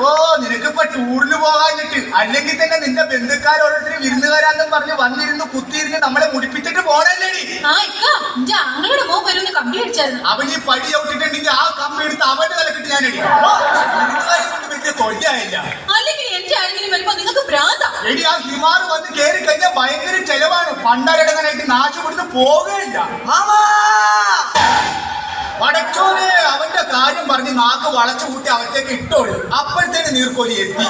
ഓ നിനക്കിപ്പൊ ടൂറിന് പോകാഞ്ഞിട്ട്. അല്ലെങ്കിൽ തന്നെ നിന്റെ ബന്ധുക്കാർ ഓരോരുത്തർ വിരുന്നുകാരാന്നും പറഞ്ഞ് വന്നിരുന്ന് കുത്തിയിരുന്ന് നമ്മളെ മുടിപ്പിച്ചിട്ട് പോണല്ലേടി. അവൻ ഈ പടി ഔട്ടിട്ടുണ്ടെങ്കിൽ ആ കമ്പി എടുത്ത് അവന്റെ തലക്കിട്ട് ഞാൻ എടി ആ ഹിമാർ വന്ന് കയറി കഴിഞ്ഞാൽ ഭയങ്കര ചെലവാണ്. പണ്ടരടങ്ങനായിട്ട് നാശപ്പെടുന്ന കൊടുത്ത് പോവുകയില്ല. പടച്ചോനെ അവന്റെ കാര്യം പറഞ്ഞ് നാക്ക് വളച്ചു കൂട്ടി അവത്തേക്ക് ഇട്ടോളൂ. അപ്പോഴത്തേന് നീർക്കോലി എത്തി.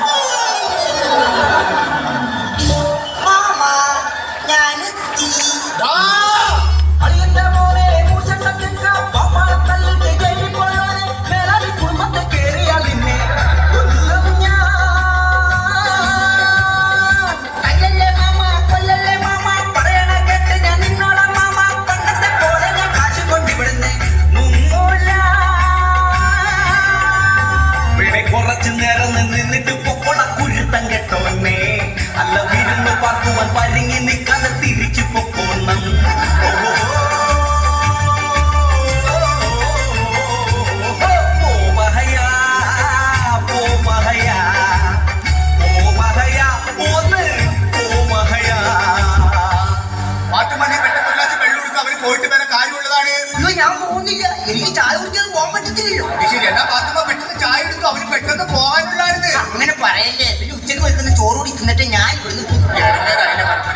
പോയിട്ട് വരെ കാര്യമുള്ളതാണ്. അയ്യോ ഞാൻ പോകുന്നില്ല. എനിക്ക് ചായ കുടിക്കാൻ പോകാൻ പറ്റത്തില്ലല്ലോ. ശരി എന്നാ പാത്തുമ്മ പെട്ടെന്ന് ചായ എടുത്തു അവന് പെട്ടെന്ന് പോകാനുള്ളതാണ് അങ്ങനെ പറയല്ലേ. പിന്നെ ഉച്ചയ്ക്ക് വെക്കുന്ന ചോറ് കുടിക്കുന്നിട്ട് ഞാൻ ഇവിടുന്ന്.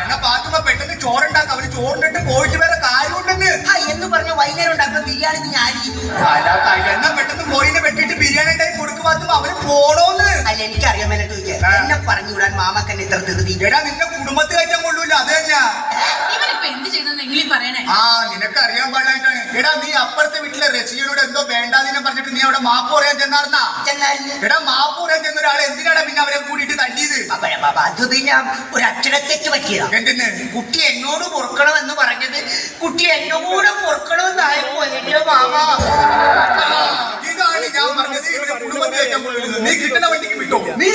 എന്നാ പാത്തുമ്മ പെട്ടെന്ന് ചോറുണ്ടാക്കാം. അവർ ചോറിനിട്ട് പോയിട്ട് വരെ കാര്യമുണ്ടെന്ന്. ആ എന്ന് പറഞ്ഞ വൈകുന്നേരം ഉണ്ടാക്കുന്ന ബിരിയാണി അല്ല, എന്നാ പെട്ടെന്ന് കോയിനെ വെട്ടിട്ട് ബിരിയാണി ഉണ്ടായി കൊടുക്കും പാത്തുമ്മ. അവന് പോണോന്ന്. അല്ല എനിക്കറിയാൻ ചോദിക്കാം. എന്നെ പറഞ്ഞു വിടാൻ മാമക്കന്നെ ഇത്ര ധൃതി. നിന്റെ കുടുംബത്തിൽ കയറ്റാൻ കൊള്ളൂല. അത് തന്നെയാ. ആ നിനക്ക് അറിയാൻ പാടായിട്ടാണ്. എടാ നീ അപ്പുറത്തെ വീട്ടിലെ റസിയോട് എന്തോ വേണ്ടാതിനെ പറഞ്ഞിട്ട് നീ അവിടെ മാപ്പ് പറയാൻ ചെന്നാർന്നാ? എടാ മാപ്പ് പറയാൻ ചെന്ന ഒരാളെ എന്തിനാടാ പിന്നെ അവരെ കൂടിയിട്ട് തല്ലിയത്? അത് പിന്നെ ഒരു അക്ഷരത്തേക്ക് പറ്റിയതാ. എന്തിന്? കുട്ടി എന്നോട് പൊറുക്കണമെന്ന് പറഞ്ഞത് കുട്ടി എന്നോട് പൊറുക്കണമെന്നായപ്പോ എന്റെ മാമ ഇതാണ് ഞാൻ പറഞ്ഞത്. കയറ്റാൻ നീ കിട്ടുന്ന വണ്ടിക്ക് വിട്ടോ? നീ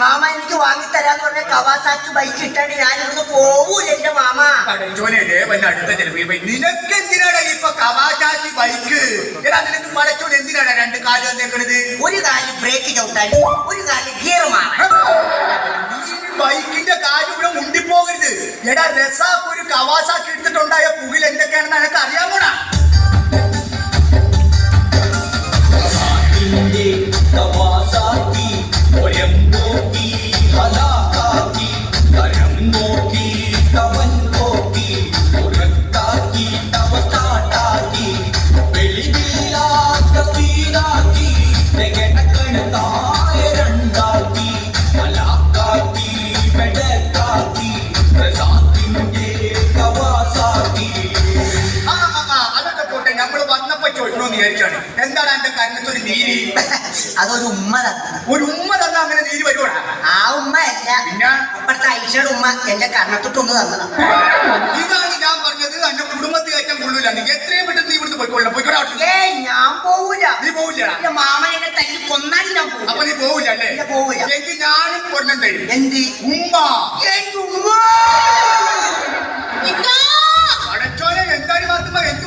മാമ എനിക്ക് വാങ്ങിത്തരാന്ന് പറഞ്ഞ കവാസാക്കി ബൈക്ക് ഇട്ടാണ്ട് ഞാൻ ഇവിടുന്ന് പോവൂല എന്റെ മാമ. പടച്ചോനല്ലേ വല്ല അടുത്ത ചെലവ് നിനക്ക് എന്തിനാടാ ഇപ്പൊ കവാസാക്കി ബൈക്ക് എടാ നിനക്ക് പടച്ചോൻ എന്തിനാടാ രണ്ട് കാൽ വന്നേക്കണത് ഒരു കാൽ ബ്രേക്ക് ചവിട്ടാൻ ഒരു കാൽ ഗിയർ മാറാൻ ബൈക്കിന്റെ കാര്യം ഇവിടെ മുണ്ടിപ്പോകരുത്. എടാ രസാക്ക് ഒരു കവാസാക്കി എടുത്തിട്ടുണ്ടായ പുകിൽ എന്തൊക്കെയാണെന്ന് എനക്ക് അറിയാമോടാ? വിചാരിച്ചാണ്. എന്താണ് എന്റെ കരണത്തൊരു നീര് അതൊരു ഉമ്മ തന്നെ. ഒരു ഉമ്മ തന്നെ അങ്ങനെ നീര് വരുവാണ് ആ ഉമ്മ അല്ല. പിന്നെ? അപ്പുറത്തെ ഐഷയുടെ ഉമ്മ എന്റെ കർണത്തൊട്ടൊന്ന് തന്നതാണ് ഇതാണ് ഞാൻ പറഞ്ഞത്. എന്റെ കുടുംബത്തിൽ കയറ്റാൻ കൊള്ളൂല നീ എത്രയും പെട്ടെന്ന് നീ ഇവിടുന്ന് പോയിക്കൊള്ളണം പോയിക്കോട്ടെ അവിടുന്ന്. ഞാൻ പോവൂല. നീ പോവില്ല. എന്റെ മാമൻ എന്നെ തല്ലി കൊന്നാലും ഞാൻ അപ്പൊ നീ പോവില്ല അല്ലേ? പോവില്ല. എനിക്ക് ഞാനും കൊല്ലം തരും. എന്ത്? ഉമ്മ. എന്റെ ഉമ്മ. ഇക്കാ! പടച്ചോനെ എന്താണ് മാത്തുമ്മ എന്ത്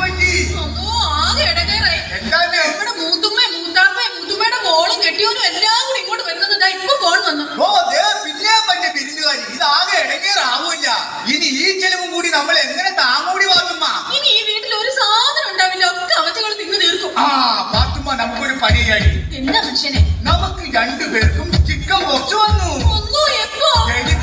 മനുഷ്യനെ. നമുക്ക് രണ്ടുപേർക്കും ചിക്കൻ ബോക്സ് വന്നു.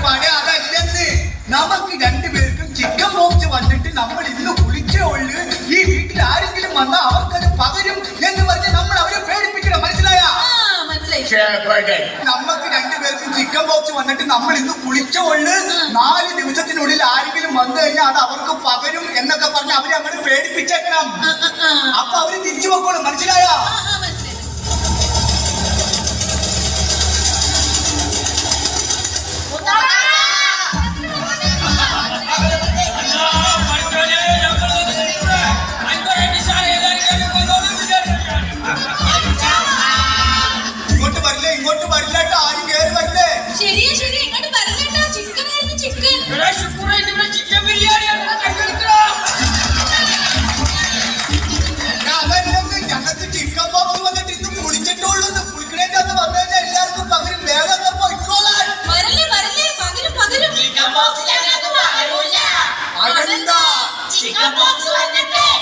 പണി അതല്ലെന്ന്. നമുക്ക് രണ്ടുപേർക്കും ചിക്കൻ ബോക്സ് വന്നിട്ട് നമ്മൾ ഇന്ന് കുളിച്ചേ ഉള്ളു. ഈ വീട്ടിൽ ആരെങ്കിലും വന്നാൽ അവർക്കത് പകരും എന്ന് പറഞ്ഞ് നമ്മൾ അവരെ പേടിപ്പിക്കണം. മനസ്സിലായ? നമുക്ക് രണ്ടുപേർക്കും ചിക്കൻ ബോക്സ് വന്നിട്ട് നമ്മൾ ഇന്ന് കുളിച്ച ഉള്ളു. നാല് ദിവസത്തിനുള്ളിൽ ആരെങ്കിലും വന്നു കഴിഞ്ഞാൽ അത് അവർക്ക് പകരും എന്നൊക്കെ പറഞ്ഞ് അവരെ അങ്ങനെ പേടിപ്പിച്ചേക്കണം. അപ്പൊ അവർ തിരിച്ചു വെക്കോളും മനസ്സിലായ?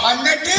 വന്നിട്ട്